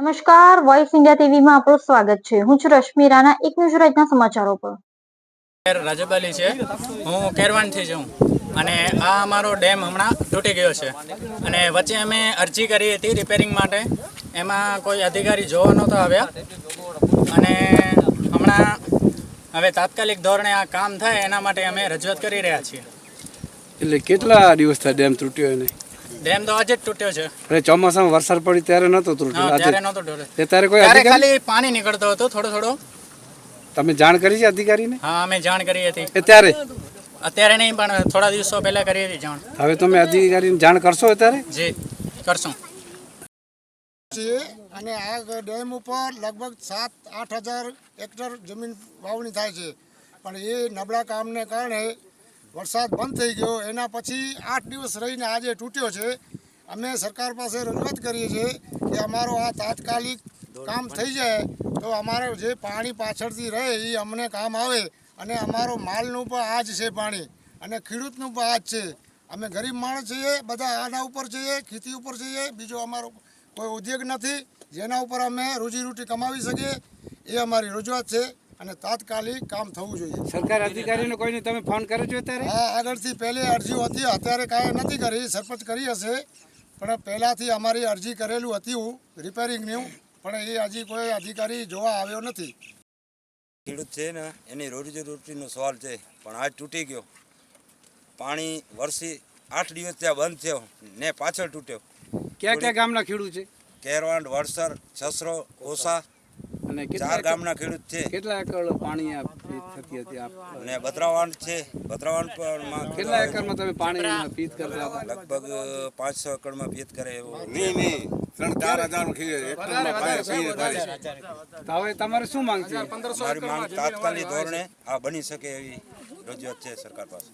નમસ્કાર voice India ટીવીમાં આપણું સ્વાગત છે. હું છું રશ્મિ રાણા એક ન્યૂઝ રાજના સમાચારો પર. રજબ અલી છે. હું કેરવાનથી છું અને આ અમારો ડેમ હમણાં તૂટી ગયો છે. અને વચ્ચે અમે અરજી કરી હતી રિપેરિંગ માટે. એમાં કોઈ અધિકારી જોવા નહોતો આવ્યા. અને હમણાં હવે તાત્કાલિક ધોરણે આ કામ થાય એના માટે અમે રજૂઆત કરી રહ્યા છીએ. એટલે કેટલા દિવસ થયા ડેમ તૂટ્યો એને? ડેમ તો આજે જ તૂટ્યો છે. એટલે ચોમાસામાં વરસાદ પડી ત્યારે નતો તૂટ્યો. ત્યારે નતો તૂટ્યો. ત્યારે કોઈ ત્યારે ખાલી પાણી નીકળતો હતો થોડો થોડો. તમે જાણ કરી છે અધિકારીને? હા અમે જાણ કરી હતી. એ ત્યારે? અત્યારે નહીં પણ થોડા દિવસો પહેલા કરી હતી જાણ. હવે તમે અધિકારીને જાણ કરશો અત્યારે? જી કરશું. અને આ ડેમ ઉપર લગભગ સાત આઠ હજાર હેક્ટર જમીન વાવણી થાય છે. પણ એ નબળા કામને કારણે વરસાદ બંધ થઈ ગયો. એના પછી આઠ દિવસ રહીને આજે તૂટ્યો છે. અમે સરકાર પાસે રજૂઆત કરીએ છીએ કે અમારો આ તાત્કાલિક કામ થઈ જાય તો અમારે જે પાણી પાછળથી રહે એ અમને કામ આવે અને અમારો માલનું પણ આ જ છે પાણી અને ખેડૂતનું પણ આ જ છે. અમે ગરીબ માણસ છીએ, બધા આના ઉપર છીએ, ખેતી ઉપર છીએ. બીજો અમારો કોઈ ઉદ્યોગ નથી. જેના ઉપર અમે રોજીરોટી કમાવી શકીએ. એ અમારી રજૂઆત છે. અને તાત્કાલિક કામ થવું જોઈએ. સરકાર અધિકારીને કોઈને તમે ફોન કર્યો છો અત્યારે? હા આગળથી પહેલી અરજીઓ હતી. અત્યારે કાંઈ નથી કરી સરપંચ કરી હશે. પણ પહેલાંથી અમારી અરજી કરેલું હતું રિપેરિંગનું પણ એ હજી કોઈ અધિકારી જોવા આવ્યો નથી. ખેડૂત છે ને એની રોજી રોટીનો સવાલ છે. પણ આજ તૂટી ગયો. પાણી વરસી આઠ દિવસ ત્યાં બંધ થયો ને પાછળ તૂટ્યો. ક્યાં ક્યાં ગામના ખેડૂત છે? કેરવાંડ વડસર છસરો ઓસા અને ચાર ગામના ખેડૂત છે. કેટલા એકર પાણી થતી હતી આપ? ને ભદ્રાવાંડ છે. ભદ્રાવાંડ પણ માં કેટલા એકરમાં તમે પાણી પીત કરતા હતા? લગભગ પાંચસો એકરમાં પીત કરે એવો. તો હવે તમારે શું માંગ છે? મારી માંગ તાત્કાલિક ધોરણે આ બની શકે એવી રજૂઆત છે સરકાર પાસે.